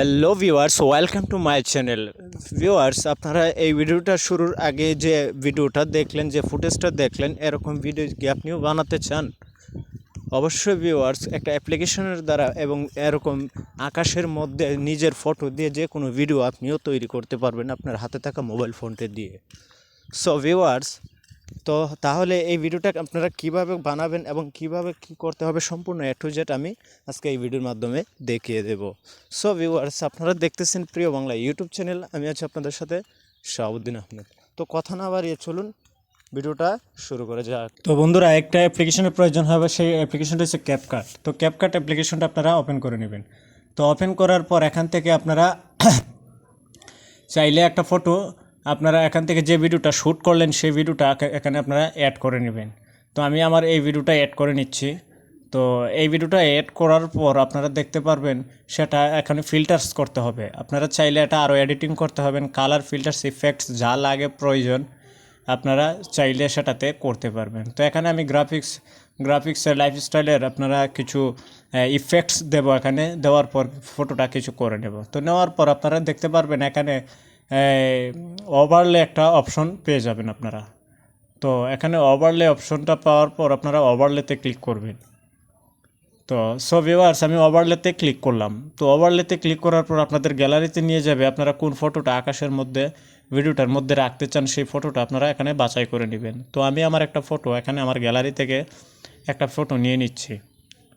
Hello viewers welcome to my channel viewers আপনারা এই ভিডিওটা শুরুর আগে যে ভিডিওটা দেখলেন, যে ফুটেজটা দেখলেন, এরকম ভিডিও কি আপনিও বানাতে চান? অবশ্যই ভিউয়ার্স একটা অ্যাপ্লিকেশনের দ্বারা এবং এরকম আকাশের মধ্যে নিজের ফটো দিয়ে যে কোনো ভিডিও আপনিও তৈরি করতে পারবেন আপনার হাতে থাকা মোবাইল ফোনটা দিয়ে। সো ভিউয়ার্স তো তাহলে এই ভিডিওটা আপনারা কীভাবে বানাবেন এবং কীভাবে কি করতে হবে সম্পূর্ণ এ টু জেড আমি আজকে এই ভিডিওর মাধ্যমে দেখিয়ে দেব। সো ভিউয়ার্স আপনারা দেখতেছেন প্রিয় বাংলা ইউটিউব চ্যানেল, আমি আছি আপনাদের সাথে শাহাবুদ্দিন আহমেদ। তো কথা না বাড়িয়ে চলুন, ভিডিওটা শুরু করে যাক। তো বন্ধুরা, একটা অ্যাপ্লিকেশনের প্রয়োজন হবে, সেই অ্যাপ্লিকেশনটা হচ্ছে ক্যাপকাট তো ক্যাপকাট অ্যাপ্লিকেশনটা আপনারা ওপেন করে নেবেন। তো ওপেন করার পর এখান থেকে আপনারা চাইলে একটা ফটো আপনারা এখান থেকে যে ভিডিওটা শ্যুট করলেন, সেই ভিডিওটা এখানে আপনারা অ্যাড করে নেবেন। তো আমি আমার এই ভিডিওটা অ্যাড করে নিচ্ছি। তো এই ভিডিওটা অ্যাড করার পর আপনারা দেখতে পারবেন, সেটা এখানে ফিল্টার্স করতে হবে। আপনারা চাইলে এটা আরও এডিটিং করতে হবেন কালার ফিল্টার্স ইফেক্টস যা লাগে প্রয়োজন, আপনারা চাইলে সেটাতে করতে পারবেন। তো এখানে আমি গ্রাফিক্স গ্রাফিক্সের লাইফস্টাইলের আপনারা কিছু ইফেক্টস দেব এখানে, দেওয়ার পর ফটোটা কিছু করে নেব। তো নেওয়ার পর আপনারা দেখতে পারবেন এখানে ওভারলে একটা অপশন পেয়ে যাবেন আপনারা। তো এখানে ওভারলে অপশনটা পাওয়ার পর আপনারা ওভারলেতে ক্লিক করবেন। তো সো ভিউয়ার্স আমি ওভারলেতে ক্লিক করলাম। তো ওভারলেতে ক্লিক করার পর আপনাদের গ্যালারিতে নিয়ে যাবে, আপনারা কোন ফটোটা আকাশের মধ্যে ভিডিওটার মধ্যে রাখতে চান সেই ফটোটা আপনারা এখানে বাছাই করে নেবেন। তো আমি আমার একটা ফটো এখানে আমার গ্যালারি থেকে একটা ফটো নিয়ে নিচ্ছি।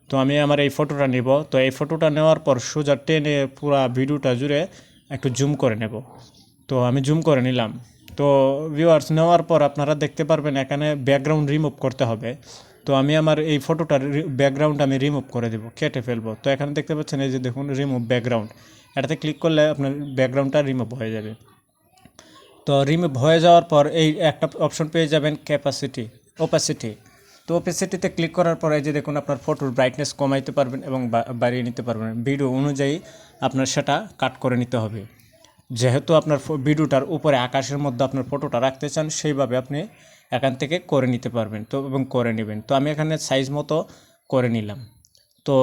তো আমি আমার এই ফটোটা নিব। তো এই ফটোটা নেওয়ার পর সোজা টেনে পুরো ভিডিওটা জুড়ে একটু জুম করে নেব। তো আমি জুম করে নিলাম। তো ভিউয়ার্স নেওয়ার পর আপনারা দেখতে পারবেন এখানে ব্যাকগ্রাউন্ড রিমুভ করতে হবে। তো আমি আমার এই ফটোটার ব্যাকগ্রাউন্ড আমি রিমুভ করে দেবো, কেটে ফেলব। তো এখানে দেখতে পাচ্ছেন এই যে দেখুন রিমুভ ব্যাকগ্রাউন্ড এটাতে ক্লিক করলে আপনার ব্যাকগ্রাউন্ডটা রিমুভ হয়ে যাবে। তো রিমুভ হয়ে যাওয়ার পর এই একটা অপশন পেয়ে যাবেন ক্যাপাসিটি ওপাসিটি তো ওপাসিটিতে ক্লিক করার পর এই যে দেখুন, আপনার ফটোর ব্রাইটনেস কমাইতে পারবেন এবং বাড়িয়ে নিতে পারবেন। ভিডিও অনুযায়ী আপনার সেটা কাট করে নিতে হবে। যেহেতু আপনার ভিডিওটার উপরে আকাশের মধ্যে আপনার ফটোটা রাখতে চান, সেইভাবে আপনি এখান থেকে করে নিতে পারবেন। তো এবং করে নেবেন। তো আমি এখানে সাইজ মতো করে নিলাম। তো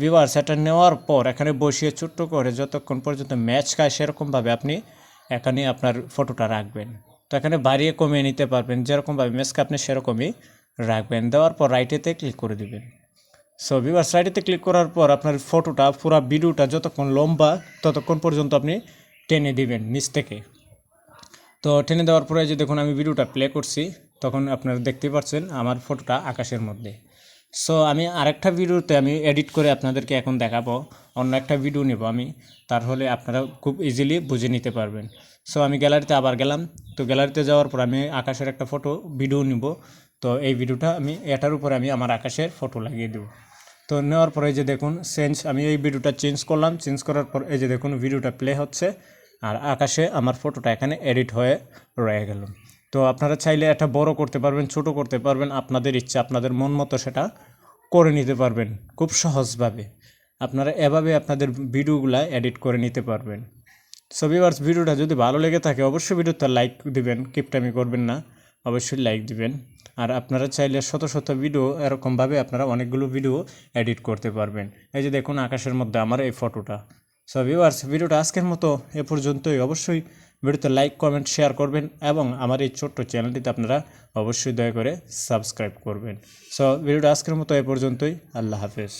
ভিউয়ার সেটা নেওয়ার পর এখানে বসিয়ে ছোট্ট করে যতক্ষণ পর্যন্ত ম্যাচ খায় সেরকমভাবে আপনি এখানে আপনার ফটোটা রাখবেন। তো এখানে বাড়িয়ে কমিয়ে নিতে পারবেন। যেরকমভাবে ম্যাচকে আপনি সেরকমই রাখবেন। দেওয়ার পর রাইটেতে ক্লিক করে দিবেন। সো ভিউয়ার্স রাইটেতে ক্লিক করার পর আপনার ফটোটা পুরো ভিডিওটা যতক্ষণ লম্বা ততক্ষণ পর্যন্ত আপনি টেনে দিবেন নিচ থেকে। তো টেনে দেওয়ার পরে যে দেখুন আমি ভিডিওটা প্লে করছি, তখন আপনারা দেখতে পাচ্ছেন আমার ফটোটা আকাশের মধ্যে। সো আমি আরেকটা ভিডিওতে আমি এডিট করে আপনাদেরকে এখন দেখাবো, অন্য একটা ভিডিও নেব আমি, তার হলে আপনারা খুব ইজিলি বুঝে নিতে পারবেন। সো আমি গ্যালারিতে আবার গেলাম, তো গ্যালারিতে যাওয়ার পর আমি আকাশের একটা ফটো ভিডিও নিব, তো এই ভিডিওটা আমি, এটার উপরে আমি আমার আকাশের ফটো লাগিয়ে দেবো। তো নেওয়ার পরে যে দেখুন চেঞ্জ আমি এই ভিডিওটা চেঞ্জ করলাম চেঞ্জ করার পর এই যে দেখুন ভিডিওটা প্লে হচ্ছে আর আকাশে আমার ফটোটা এখানে এডিট হয়ে রয়ে গেল। তো আপনারা চাইলে এটা বড় করতে পারবেন, ছোট করতে পারবেন, আপনাদের ইচ্ছা, আপনাদের মন মতো সেটা করে নিতে পারবেন, খুব সহজভাবে। আপনারা এভাবে আপনাদের ভিডিওগুলো এডিট করে নিতে পারবেন। সো ভিডিওটা যদি ভালো লেগে থাকে, অবশ্যই ভিডিওতে লাইক দিবেন, কিপটামি করবেন না, অবশ্যই লাইক দিবেন। আর আপনারা চাইলে শত শত ভিডিও, এরকমভাবে আপনারা অনেকগুলো ভিডিও এডিট করতে পারবেন। এই যে দেখুন, আকাশের মধ্যে আমার এই ফটোটা। সো ভিউয়ার্স ভিডিওটা আজকের মতো এ পর্যন্তই। অবশ্যই ভিডিওতে লাইক কমেন্ট শেয়ার করবেন এবং আমার এই ছোট্ট চ্যানেলটিতে আপনারা অবশ্যই দয়া করে সাবস্ক্রাইব করবেন। সো ভিডিওটা আজকের মতো এ পর্যন্তই। আল্লাহ হাফেজ।